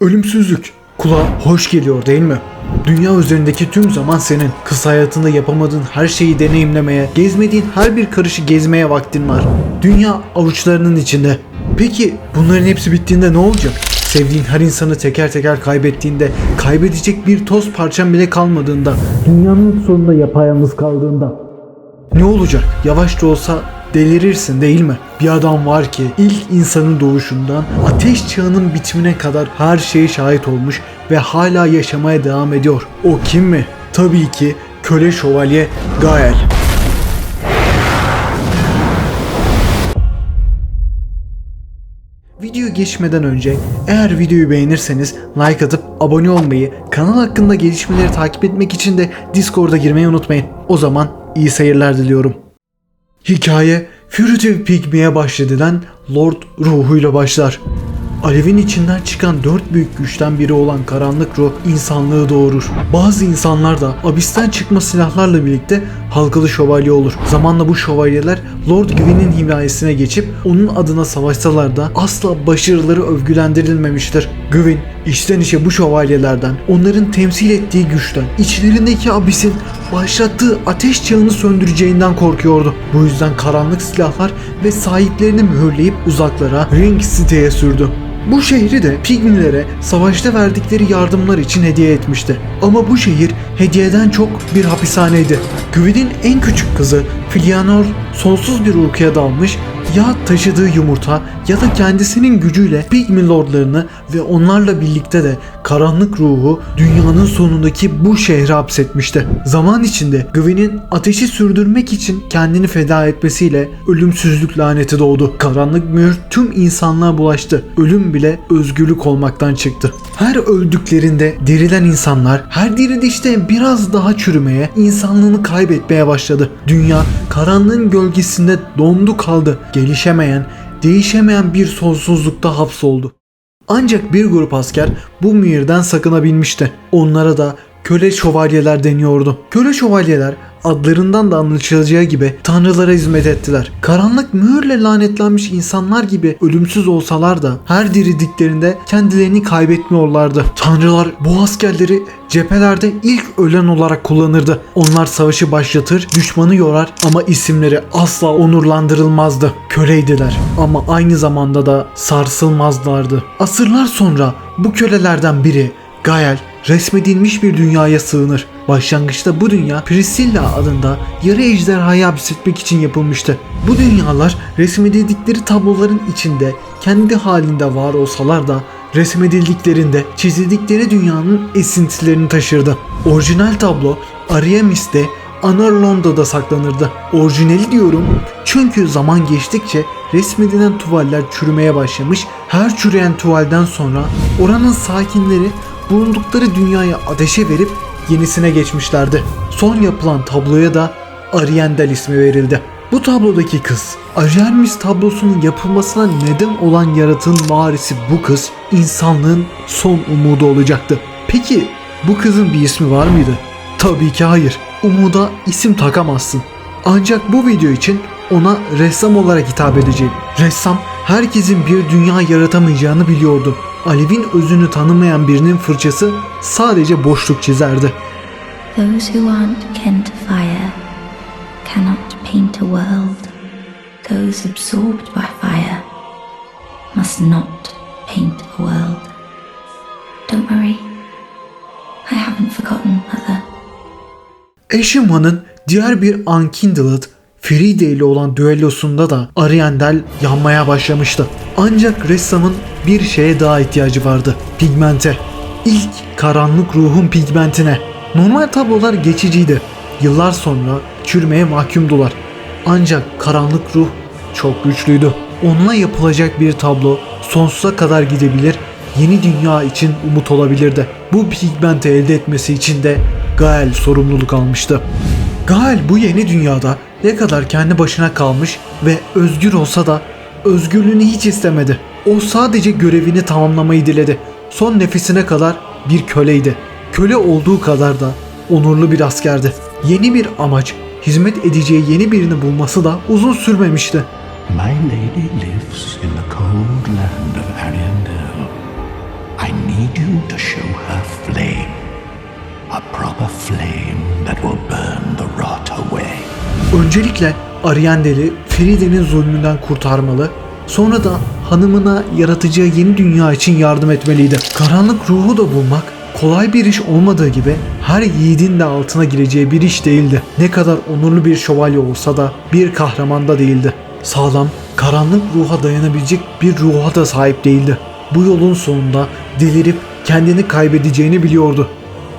Ölümsüzlük. Kulağa hoş geliyor değil mi? Dünya üzerindeki tüm zaman senin. Kısa hayatında yapamadığın her şeyi deneyimlemeye, gezmediğin her bir karışı gezmeye vaktin var. Dünya avuçlarının içinde. Peki bunların hepsi bittiğinde ne olacak? Sevdiğin her insanı teker teker kaybettiğinde, kaybedecek bir toz parçan bile kalmadığında, dünyanın sonunda yapayalnız kaldığında. Ne olacak? Yavaş da olsa delirirsin değil mi? Bir adam var ki ilk insanın doğuşundan ateş çağının bitimine kadar her şeye şahit olmuş ve hala yaşamaya devam ediyor. O kim mi? Tabii ki köle şövalye Gael. Video geçmeden önce eğer videoyu beğenirseniz like atıp abone olmayı, kanal hakkında gelişmeleri takip etmek için de Discord'a girmeyi unutmayın. O zaman iyi seyirler diliyorum. Hikaye Furtive Pygmy'e bahşedilen Lord ruhuyla başlar. Alevin içinden çıkan dört büyük güçten biri olan karanlık ruh insanlığı doğurur. Bazı insanlar da abisten çıkma silahlarla birlikte halkalı şövalye olur. Zamanla bu şövalyeler Lord Gwyn'in himayesine geçip onun adına savaşsalar da asla başarıları övgülendirilmemiştir. Gwyn içten içe bu şövalyelerden, onların temsil ettiği güçten, içlerindeki abisin başlattığı ateş çağını söndüreceğinden korkuyordu. Bu yüzden karanlık silahlar ve sahiplerini mühürleyip uzaklara Ring City'ye sürdü. Bu şehri de Pigmilere savaşta verdikleri yardımlar için hediye etmişti. Ama bu şehir hediyeden çok bir hapishaneydi. Gwyn'in en küçük kızı Filianor sonsuz bir uykuya dalmış ya taşıdığı yumurta ya da kendisinin gücüyle Pigmy Lordlarını ve onlarla birlikte de karanlık ruhu dünyanın sonundaki bu şehre hapsetmişti. Zaman içinde Gwyn'in ateşi sürdürmek için kendini feda etmesiyle ölümsüzlük laneti doğdu. Karanlık mühür tüm insanlığa bulaştı. Ölüm bile özgürlük olmaktan çıktı. Her öldüklerinde dirilen insanlar her dirilişte biraz daha çürümeye, insanlığını kaybetmeye başladı. Dünya karanlığın gölgesinde dondu kaldı. Gelişemeyen, değişemeyen bir sonsuzlukta hapsoldu. Ancak bir grup asker bu mühürden sakınabilmişti. Onlara da köle şövalyeler deniyordu. Köle şövalyeler adlarından da anlaşılacağı gibi tanrılara hizmet ettiler. Karanlık mühürle lanetlenmiş insanlar gibi ölümsüz olsalar da her dirildiklerinde kendilerini kaybetmiyorlardı. Tanrılar bu askerleri cephelerde ilk ölen olarak kullanırdı. Onlar savaşı başlatır, düşmanı yorar ama isimleri asla onurlandırılmazdı. Köleydiler ama aynı zamanda da sarsılmazlardı. Asırlar sonra bu kölelerden biri Gael resmedilmiş bir dünyaya sığınır. Başlangıçta bu dünya Priscilla adında yarı ejderhayı hapsetmek için yapılmıştı. Bu dünyalar resmedildikleri tabloların içinde kendi halinde var olsalar da resmedildiklerinde çizildikleri dünyanın esintilerini taşırdı. Orijinal tablo Ariamis'te Anarlonda'da saklanırdı. Orijinali diyorum çünkü zaman geçtikçe resmedilen tuvaller çürümeye başlamış. Her çürüyen tuvalden sonra oranın sakinleri bulundukları dünyaya ateşe verip yenisine geçmişlerdi. Son yapılan tabloya da Ariandel ismi verildi. Bu tablodaki kız, Arielmis tablosunun yapılmasına neden olan yaratığın varisi bu kız, insanlığın son umudu olacaktı. Peki bu kızın bir ismi var mıydı? Tabii ki hayır. Umuda isim takamazsın. Ancak bu video için ona ressam olarak hitap edeceğim. Ressam herkesin bir dünya yaratamayacağını biliyordu. Alev'in özünü tanımayan birinin fırçası sadece boşluk çizerdi. Those who aren't kin to fire cannot paint a world. Those absorbed by fire must not paint a world. Don't worry, I haven't forgotten, Mother. Eşimhan'ın diğer bir Unkindled, Fride ile olan düellosunda da Ariandel yanmaya başlamıştı. Ancak ressamın bir şeye daha ihtiyacı vardı. Pigmente. İlk karanlık ruhun pigmentine. Normal tablolar geçiciydi. Yıllar sonra çürümeye mahkumdular. Ancak karanlık ruh çok güçlüydü. Onunla yapılacak bir tablo sonsuza kadar gidebilir, yeni dünya için umut olabilirdi. Bu pigmenti elde etmesi için de Gael sorumluluk almıştı. Gael bu yeni dünyada ne kadar kendi başına kalmış ve özgür olsa da özgürlüğünü hiç istemedi. O sadece görevini tamamlamayı diledi. Son nefesine kadar bir köleydi. Köle olduğu kadar da onurlu bir askerdi. Yeni bir amaç, hizmet edeceği yeni birini bulması da uzun sürmemişti. My lady lives in the cold land of Ariandel. I need you to show her flame. Öncelikle Ariandel'i Feride'nin zulmünden kurtarmalı, sonra da hanımına yaratacağı yeni dünya için yardım etmeliydi. Karanlık ruhu da bulmak kolay bir iş olmadığı gibi her yiğidin de altına gireceği bir iş değildi. Ne kadar onurlu bir şövalye olsa da bir kahraman da değildi. Sağlam, karanlık ruha dayanabilecek bir ruha da sahip değildi. Bu yolun sonunda delirip kendini kaybedeceğini biliyordu.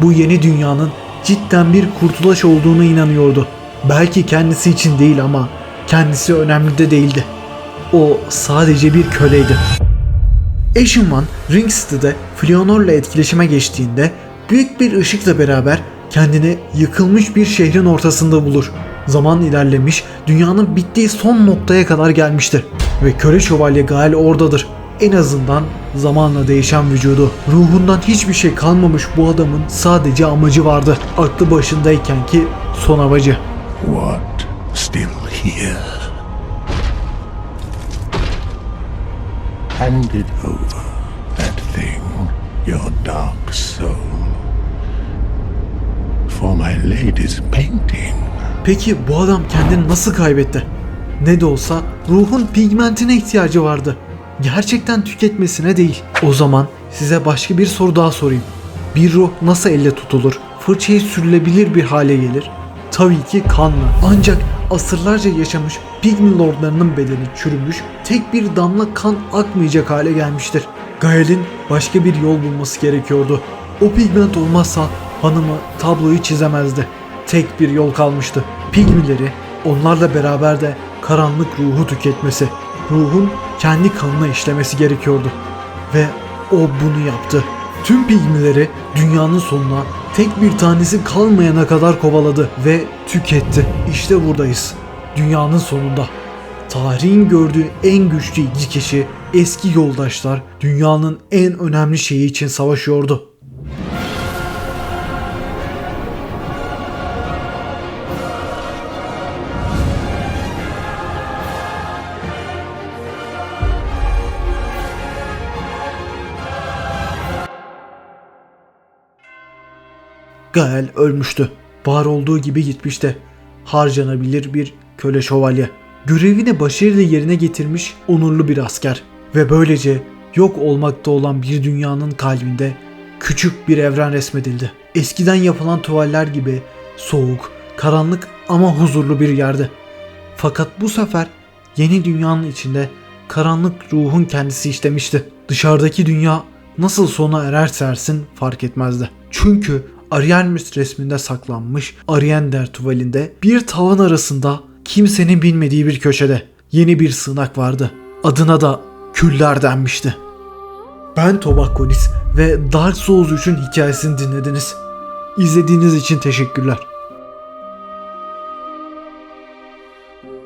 Bu yeni dünyanın cidden bir kurtuluş olduğunu inanıyordu. Belki kendisi için değil ama kendisi önemli de değildi. O sadece bir köleydi. Eşinman Ringstead'de Fionor'la etkileşime geçtiğinde büyük bir ışıkla beraber kendini yıkılmış bir şehrin ortasında bulur. Zaman ilerlemiş, dünyanın bittiği son noktaya kadar gelmiştir. Ve köle şövalye Gael oradadır. En azından zamanla değişen vücudu. Ruhundan hiçbir şey kalmamış bu adamın sadece amacı vardı. Aklı başındayken ki son amacı. What? Still here? Hand it over, that thing, your dark soul. For my lady's painting. Peki bu adam kendini nasıl kaybetti? Ne de olsa ruhun pigmentine ihtiyacı vardı. Gerçekten tüketmesine değil. O zaman size başka bir soru daha sorayım. Bir ruh nasıl elle tutulur? Fırçayı sürülebilir bir hale gelir. Tabii ki kanla. Ancak asırlarca yaşamış pigmi lordlarının bedeni çürümüş, tek bir damla kan akmayacak hale gelmiştir. Gael'in başka bir yol bulması gerekiyordu. O pigment olmazsa hanımı tabloyu çizemezdi. Tek bir yol kalmıştı. Pigmileri onlarla beraber de karanlık ruhu tüketmesi. Ruhun kendi kanına işlemesi gerekiyordu. Ve o bunu yaptı. Tüm pigmileri dünyanın sonuna tek bir tanesi kalmayana kadar kovaladı ve tüketti. İşte buradayız. Dünyanın sonunda. Tarihin gördüğü en güçlü iki kişi, eski yoldaşlar, dünyanın en önemli şeyi için savaşıyordu. Gael ölmüştü. Var olduğu gibi gitmişti. Harcanabilir bir köle şövalye. Görevini başarıyla yerine getirmiş onurlu bir asker. Ve böylece yok olmakta olan bir dünyanın kalbinde küçük bir evren resmedildi. Eskiden yapılan tuvaller gibi soğuk, karanlık ama huzurlu bir yerdi. Fakat bu sefer yeni dünyanın içinde karanlık ruhun kendisi işlemişti. Dışarıdaki dünya nasıl sona ererse ersin fark etmezdi. Çünkü Arielmus resminde saklanmış Ariender tuvalinde bir tavan arasında kimsenin bilmediği bir köşede yeni bir sığınak vardı. Adına da Küller denmişti. Ben Tobakkonis ve Dark Souls 3'ün hikayesini dinlediniz. İzlediğiniz için teşekkürler.